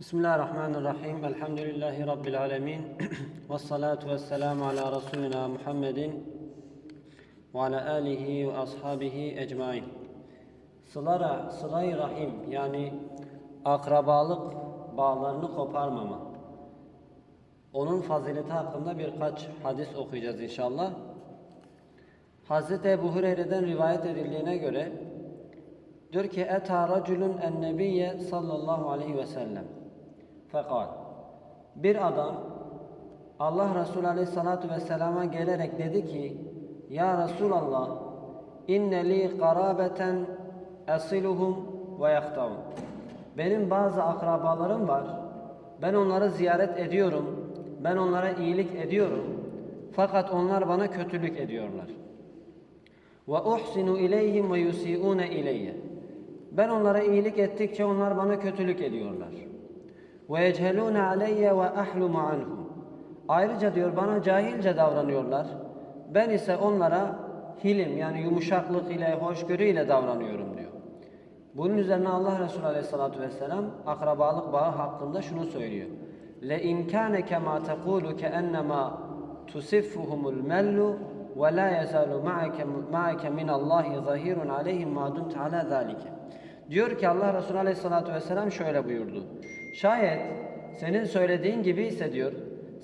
Bismillahirrahmanirrahim. Elhamdülillahi Rabbil alemin. Ve salatu ve selamu ala Resulina Muhammedin ve ala alihi ve ashabihi ecmain. Sılara, sıla-i rahim yani akrabalık bağlarını koparmama. Onun fazileti hakkında birkaç hadis okuyacağız inşallah. Hazreti Ebu Hureyre'den rivayet edildiğine göre diyor ki Eta raculun en sallallahu aleyhi ve sellem Fekal Bir adam Allah Resulü aleyhissalatu vesselama gelerek dedi ki Ya Resulallah inne li karabeten esiluhum ve yahtavun Benim bazı akrabalarım var. Ben onları ziyaret ediyorum. Ben onlara iyilik ediyorum. Fakat onlar bana kötülük ediyorlar. Ve uhsinu ileyhim ve yusiune ileyye. Ben onlara iyilik ettikçe onlar bana kötülük ediyorlar. Ve yechelune aleyye ve ahlumu anhum. Ayrıca diyor bana cahilce davranıyorlar. Ben ise onlara hilim yani yumuşaklık ile, hoşgörü ile davranıyorum diyor. Bunun üzerine Allah Resulü Aleyhisselatü Vesselam akrabalık bağı hakkında şunu söylüyor. Le inkâne kemâ tekûlu ke ennemâ tusiffuhumul mellu ve la yezalu ma'ake min Allahi zahirun aleyhim ma dumte ala zalike. Diyor ki Allah Resulü Aleyhisselatü Vesselam şöyle buyurdu. Şayet senin söylediğin gibi ise diyor,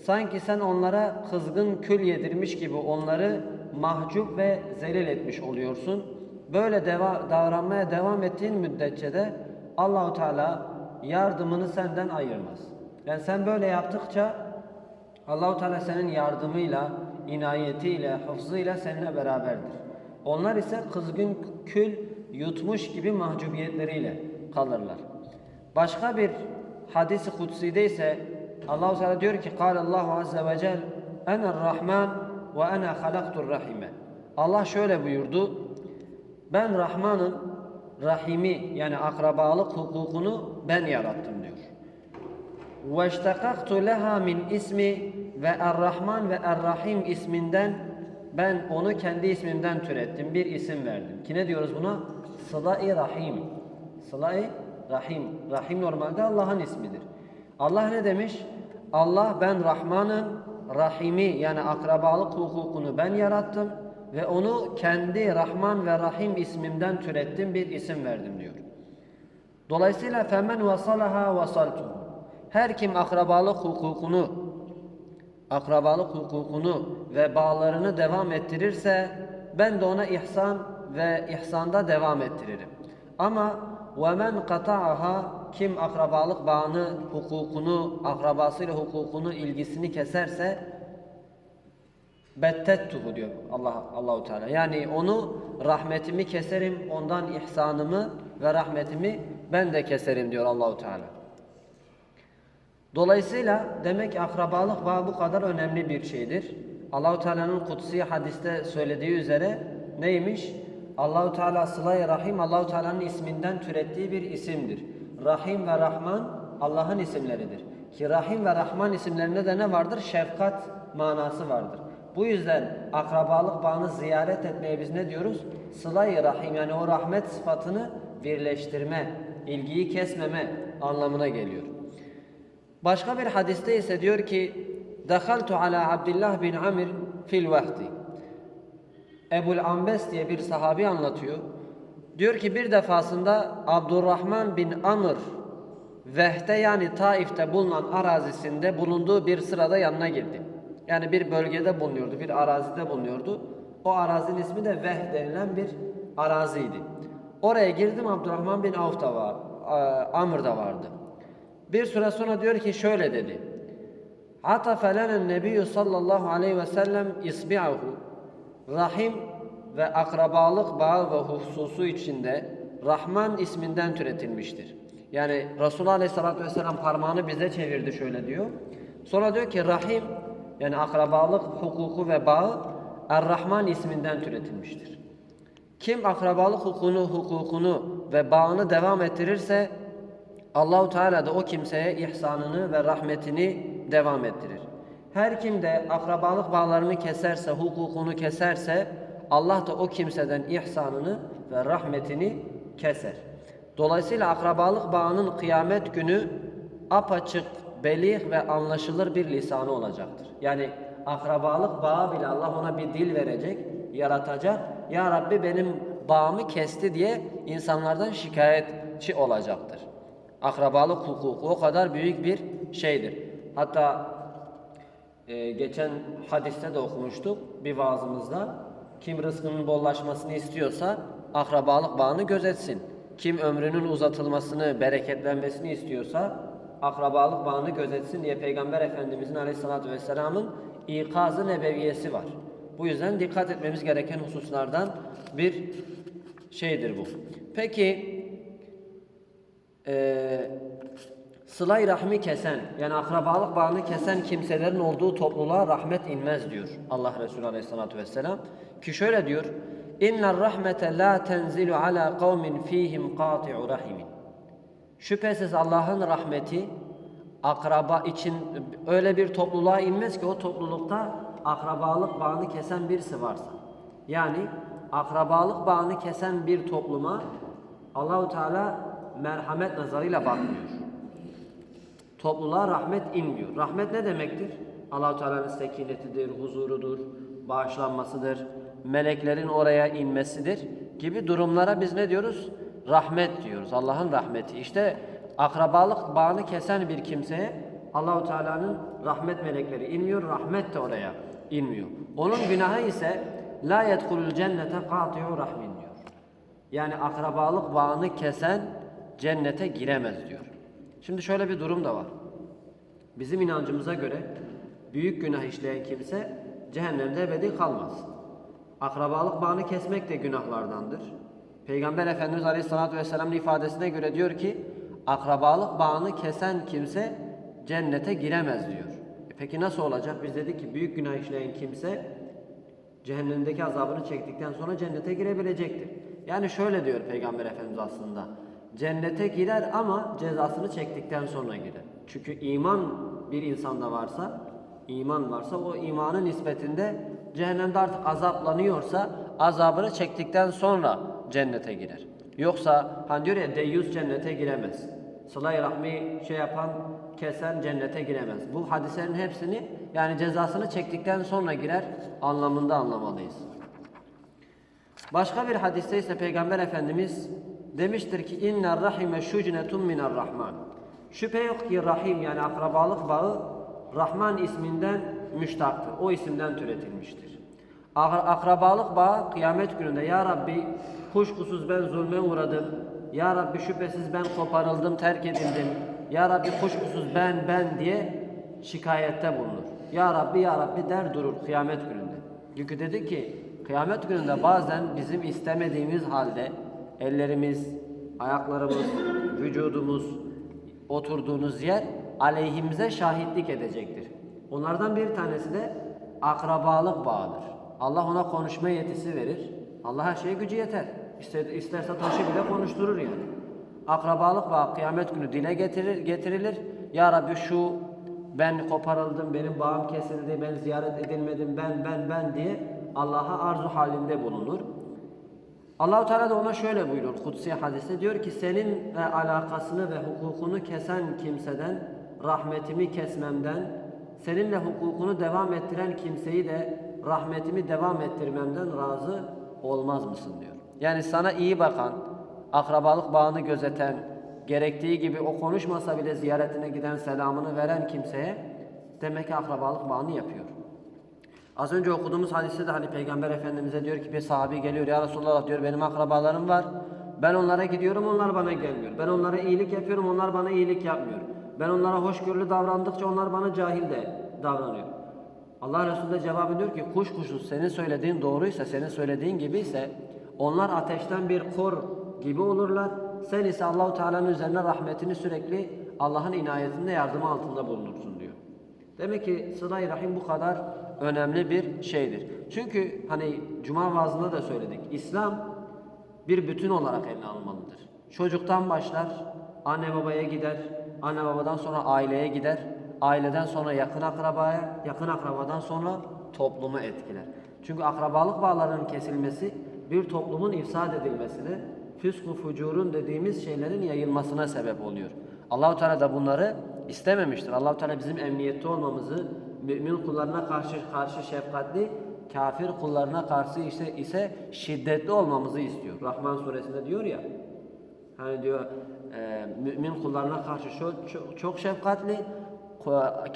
sanki sen onlara kızgın kül yedirmiş gibi onları mahcup ve zelil etmiş oluyorsun. Böyle deva, davranmaya devam ettiğin müddetçe de Allahu Teala yardımını senden ayırmaz. Yani sen böyle yaptıkça Allahu Teala senin yardımıyla, inayetiyle, hafızıyla seninle beraberdir. Onlar ise kızgın kül yutmuş gibi mahcubiyetleriyle kalırlar. Başka bir hadisi kutside ise Allahu Teala diyor ki: "Kâle Allahu azze ve cel: Ene'r Rahman ve ene halaktur rahime." Allah şöyle buyurdu: Ben Rahman'ın rahimi yani akrabalık hukukunu ben yarattım diyor. وَاشْتَقَقْتُ لَهَا min ismi ve Er-Rahman ve Er-Rahim isminden ben onu kendi ismimden türettim. Bir isim verdim. Ki ne diyoruz buna? Sıla-i Rahim. Sıla-i Rahim. Rahim normalde Allah'ın ismidir. Allah ne demiş? Allah ben Rahman'ın Rahimi yani akrabalık hukukunu ben yarattım ve onu kendi Rahman ve Rahim ismimden türettim bir isim verdim diyor. Dolayısıyla femen vasalaha vasaltu. Her kim akrabalık hukukunu akrabalık hukukunu ve bağlarını devam ettirirse ben de ona ihsan ve ihsanda devam ettiririm. Ama وَمَنْ قَطَعَهَا Kim akrabalık bağını, hukukunu, akrabasıyla hukukunu, ilgisini keserse bettettuhu diyor Allah Allahu Teala. Yani onu rahmetimi keserim, ondan ihsanımı ve rahmetimi ben de keserim diyor Allahu Teala. Dolayısıyla demek ki akrabalık bağı bu kadar önemli bir şeydir. Allahu Teala'nın kutsi hadiste söylediği üzere neymiş? Allahu Teala sıla rahim Allahu Teala'nın isminden türettiği bir isimdir. Rahim ve Rahman Allah'ın isimleridir. Ki Rahim ve Rahman isimlerinde de ne vardır? Şefkat manası vardır. Bu yüzden akrabalık bağını ziyaret etmeye biz ne diyoruz? Sıla-i Rahim yani o rahmet sıfatını birleştirme, ilgiyi kesmeme anlamına geliyor. Başka bir hadiste ise diyor ki Dehaltu ala Abdullah bin Amir fil vahdi. Ebul Ambes diye bir sahabi anlatıyor. Diyor ki bir defasında Abdurrahman bin Amr Veh'te yani Taif'te bulunan arazisinde bulunduğu bir sırada yanına girdi. Yani bir bölgede bulunuyordu, bir arazide bulunuyordu. O arazinin ismi de Veh denilen bir araziydi. Oraya girdim Abdurrahman bin Avf da var, Amr da vardı. Bir süre sonra diyor ki şöyle dedi. Atafe lenen nebiyyü sallallahu aleyhi ve sellem isbi'ahu. Rahim ve akrabalık bağı ve hususu içinde Rahman isminden türetilmiştir. Yani Resulullah aleyhissalatü vesselam parmağını bize çevirdi şöyle diyor. Sonra diyor ki Rahim yani akrabalık hukuku ve bağı Er-Rahman isminden türetilmiştir. Kim akrabalık hukukunu, hukukunu ve bağını devam ettirirse Allahu Teala da o kimseye ihsanını ve rahmetini devam ettirir. Her kim de akrabalık bağlarını keserse, hukukunu keserse Allah da o kimseden ihsanını ve rahmetini keser. Dolayısıyla akrabalık bağının kıyamet günü apaçık, belih ve anlaşılır bir lisanı olacaktır. Yani akrabalık bağı bile Allah ona bir dil verecek, yaratacak. Ya Rabbi benim bağımı kesti diye insanlardan şikayetçi olacaktır. Akrabalık hukuku o kadar büyük bir şeydir. Hatta ee, geçen hadiste de okumuştuk bir vaazımızda. Kim rızkının bollaşmasını istiyorsa akrabalık bağını gözetsin. Kim ömrünün uzatılmasını, bereketlenmesini istiyorsa akrabalık bağını gözetsin diye Peygamber Efendimizin Aleyhisselatü Vesselam'ın ikazı nebeviyesi var. Bu yüzden dikkat etmemiz gereken hususlardan bir şeydir bu. Peki eee Sıla-i rahmi kesen yani akrabalık bağını kesen kimselerin olduğu topluluğa rahmet inmez diyor Allah Resulü Aleyhisselatü Vesselam. Ki şöyle diyor. İnner rahmete la tenzilu ala kavmin fihim qati'u rahimin. Şüphesiz Allah'ın rahmeti akraba için öyle bir topluluğa inmez ki o toplulukta akrabalık bağını kesen birisi varsa. Yani akrabalık bağını kesen bir topluma Allahu Teala merhamet nazarıyla bakmıyor topluluğa rahmet inmiyor. Rahmet ne demektir? Allahu Teala'nın sekinetidir, huzurudur, bağışlanmasıdır, meleklerin oraya inmesidir gibi durumlara biz ne diyoruz? Rahmet diyoruz. Allah'ın rahmeti. İşte akrabalık bağını kesen bir kimseye Allahu Teala'nın rahmet melekleri inmiyor, rahmet de oraya inmiyor. Onun günahı ise la yedhulul cennete qati'u rahmin diyor. Yani akrabalık bağını kesen cennete giremez diyor. Şimdi şöyle bir durum da var. Bizim inancımıza göre büyük günah işleyen kimse cehennemde ebedi kalmaz. Akrabalık bağını kesmek de günahlardandır. Peygamber Efendimiz Aleyhisselatü Vesselam'ın ifadesine göre diyor ki akrabalık bağını kesen kimse cennete giremez diyor. E peki nasıl olacak? Biz dedik ki büyük günah işleyen kimse cehennemdeki azabını çektikten sonra cennete girebilecektir. Yani şöyle diyor Peygamber Efendimiz aslında. Cennete girer ama cezasını çektikten sonra girer. Çünkü iman bir insanda varsa, iman varsa o imanın nispetinde cehennemde artık azaplanıyorsa azabını çektikten sonra cennete girer. Yoksa hani diyor ya deyyus cennete giremez. Sıla-i rahmi şey yapan, kesen cennete giremez. Bu hadislerin hepsini yani cezasını çektikten sonra girer anlamında anlamalıyız. Başka bir hadiste ise Peygamber Efendimiz demiştir ki inna rahime şucnetun minar rahman. Şüphe yok ki rahim yani akrabalık bağı Rahman isminden müştaktır. O isimden türetilmiştir. Ak- Akrabalık bağı kıyamet gününde Ya Rabbi kuşkusuz ben zulme uğradım. Ya Rabbi şüphesiz ben koparıldım, terk edildim. Ya Rabbi kuşkusuz ben ben diye şikayette bulunur. Ya Rabbi Ya Rabbi der durur kıyamet gününde. Çünkü dedi ki kıyamet gününde bazen bizim istemediğimiz halde ellerimiz, ayaklarımız, vücudumuz, oturduğunuz yer aleyhimize şahitlik edecektir. Onlardan bir tanesi de akrabalık bağıdır. Allah ona konuşma yetisi verir. Allah her şeye gücü yeter. İster, isterse taşı bile konuşturur yani. Akrabalık bağı kıyamet günü dile getirir, getirilir. Ya Rabbi şu ben koparıldım, benim bağım kesildi, ben ziyaret edilmedim, ben ben ben diye Allah'a arzu halinde bulunur. Allahu Teala da ona şöyle buyurur kutsi hadiste diyor ki seninle alakasını ve hukukunu kesen kimseden rahmetimi kesmemden seninle hukukunu devam ettiren kimseyi de rahmetimi devam ettirmemden razı olmaz mısın diyor. Yani sana iyi bakan, akrabalık bağını gözeten, gerektiği gibi o konuşmasa bile ziyaretine giden selamını veren kimseye demek ki akrabalık bağını yapıyor. Az önce okuduğumuz hadiste de hani Peygamber Efendimiz'e diyor ki bir sahabi geliyor ya Resulallah diyor benim akrabalarım var. Ben onlara gidiyorum onlar bana gelmiyor. Ben onlara iyilik yapıyorum onlar bana iyilik yapmıyor. Ben onlara hoşgörülü davrandıkça onlar bana cahil de davranıyor. Allah Resulü de cevap ediyor ki kuş kuşuz senin söylediğin doğruysa senin söylediğin gibi ise onlar ateşten bir kor gibi olurlar. Sen ise Allahu Teala'nın üzerine rahmetini sürekli Allah'ın inayetinde yardımı altında bulunursun diyor. Demek ki sıla-i rahim bu kadar önemli bir şeydir. Çünkü hani cuma vaazında da söyledik. İslam bir bütün olarak ele alınmalıdır. Çocuktan başlar, anne babaya gider, anne babadan sonra aileye gider, aileden sonra yakın akrabaya, yakın akrabadan sonra toplumu etkiler. Çünkü akrabalık bağlarının kesilmesi bir toplumun ifsad edilmesine, füsku fucurun dediğimiz şeylerin yayılmasına sebep oluyor. Allahu Teala da bunları istememiştir. Allah Teala bizim emniyette olmamızı, mümin kullarına karşı karşı şefkatli, kafir kullarına karşı ise ise şiddetli olmamızı istiyor. Rahman suresinde diyor ya. Hani diyor e, mümin kullarına karşı çok, çok, çok şefkatli,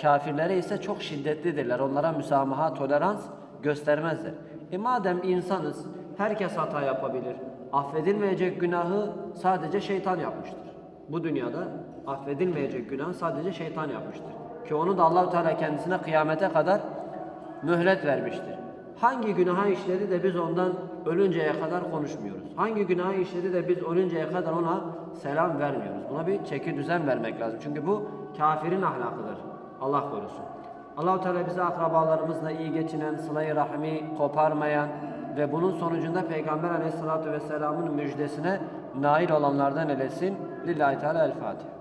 kafirlere ise çok şiddetlidirler. Onlara müsamaha, tolerans göstermezler. E madem insanız, herkes hata yapabilir. Affedilmeyecek günahı sadece şeytan yapmıştır. Bu dünyada affedilmeyecek günah sadece şeytan yapmıştır. Ki onu da Allah Teala kendisine kıyamete kadar mühlet vermiştir. Hangi günahı işledi de biz ondan ölünceye kadar konuşmuyoruz? Hangi günahı işledi de biz ölünceye kadar ona selam vermiyoruz? Buna bir çeki düzen vermek lazım. Çünkü bu kafirin ahlakıdır. Allah korusun. Allah Teala bize akrabalarımızla iyi geçinen, sıla-i rahmi koparmayan ve bunun sonucunda Peygamber Aleyhisselatü Vesselam'ın müjdesine nail olanlardan eylesin. Lillahi Teala El Fatiha.